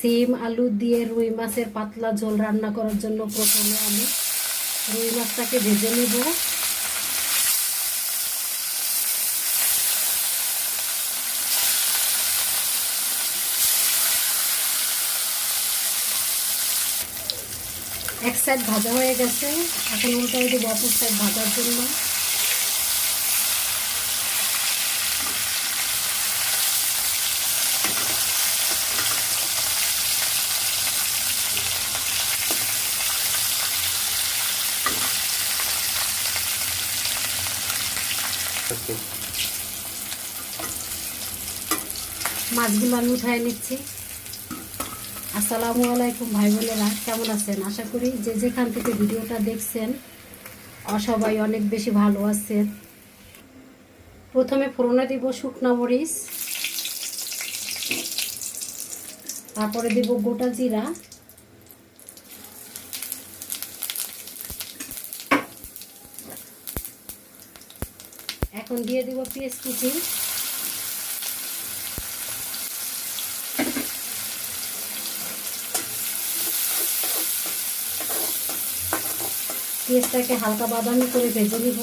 সিম, আলু দিয়ে রুই মাছের পাতলা ঝোল রান্না করার জন্য প্রথমে আমি রুই মাছটাকে ভেজে নেব। এক সাইড ভাজা হয়ে গেছে। এখন উল্টাই দেবো অপর সাইড ভাজার জন্য। ওকে মাছগুলো আমি উঠায় নিচ্ছি। আসসালামু আলাইকুম ভাই বোনেরা, কেমন আছেন? আশা করি যে যেখান থেকে ভিডিওটা দেখছেন, সবাই অনেক বেশি ভালো আছেন। প্রথমে ফোড়নে দিব শুকনা মরিচ, তারপরে দেব গোটা জিরা এখন দিয়ে দিব পেঁয়াজ কুচি। পেঁয়াজটাকে হালকা বাদামি করে ভেজে নিব।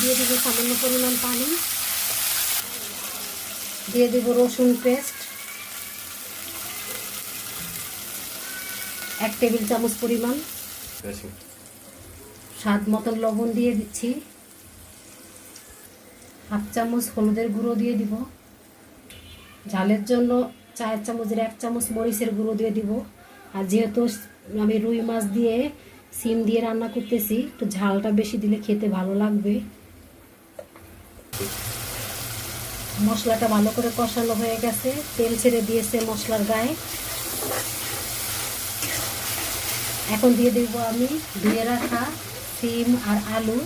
দিয়ে দিব সামান্য পরিমাণ পানি। দিয়ে দিব রসুন পেস্ট। এক টেবিল চামচ পরিমাণ। স্বাদ মতন লবণ দিয়ে দিচ্ছি। হাফ চামচ হলুদের গুঁড়ো দিয়ে দিব। ঝালের জন্য চার চামচের এক চামচ মরিচের গুঁড়ো দিয়ে দিব। আর যেহেতু আমি রুই মাছ দিয়ে সিম দিয়ে রান্না করতেছি তো ঝালটা বেশি দিলে খেতে ভালো লাগবে। মশলাটা ভালো করে কষানো হয়ে গেছে। তেল ছেড়ে দিয়েছে মশলার গায়ে। এখন দিয়ে দেব আমি ধুয়ে রাখা সিম আর আলু।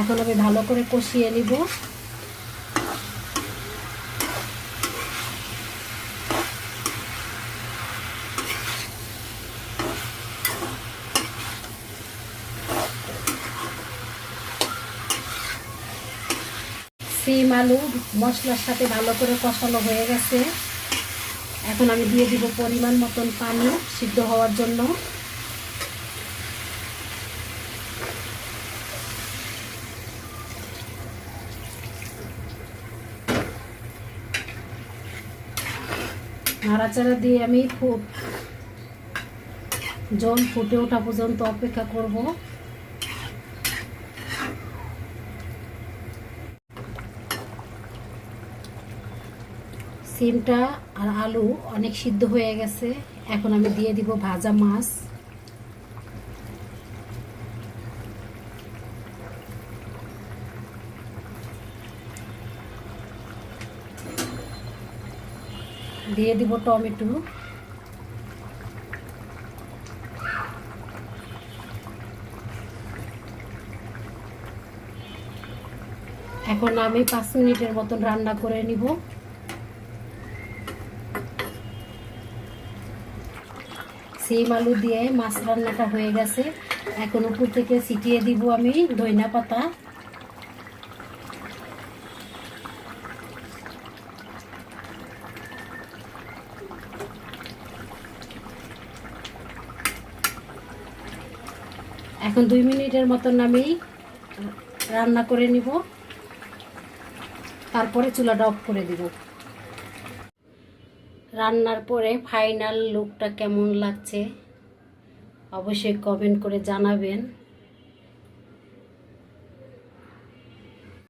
এখন আমি ভালো করে কষিয়ে নিব। সিম আলু, মশলার সাথে ভালো করে কষানো হয়ে গেছে। এখন আমি দিয়ে দিব পরিমাণ মতন পানি সিদ্ধ হওয়ার জন্য। নাড়াচাড়া দিয়ে আমি খুব জল ফুটে ওঠা পর্যন্ত অপেক্ষা করব। সিমটা আর আলু অনেক সিদ্ধ হয়ে গেছে। এখন আমি দিয়ে দিব ভাজা মাছ। দিয়ে দিব টমেটো। এখন আমি পাঁচ মিনিটের মতন রান্না করে নিব। সিম আলু দিয়ে মাছ রান্নাটা হয়ে গেছে। এখন উপর থেকে ছিটিয়ে দিব আমি ধইনা পাতা। এখন দুই মিনিটের মতন আমি রান্না করে নিব। তারপরে চুলাটা অফ করে দিব। রান্নার পরে ফাইনাল লুকটা কেমন লাগছে? অবশ্যই কমেন্ট করে জানাবেন।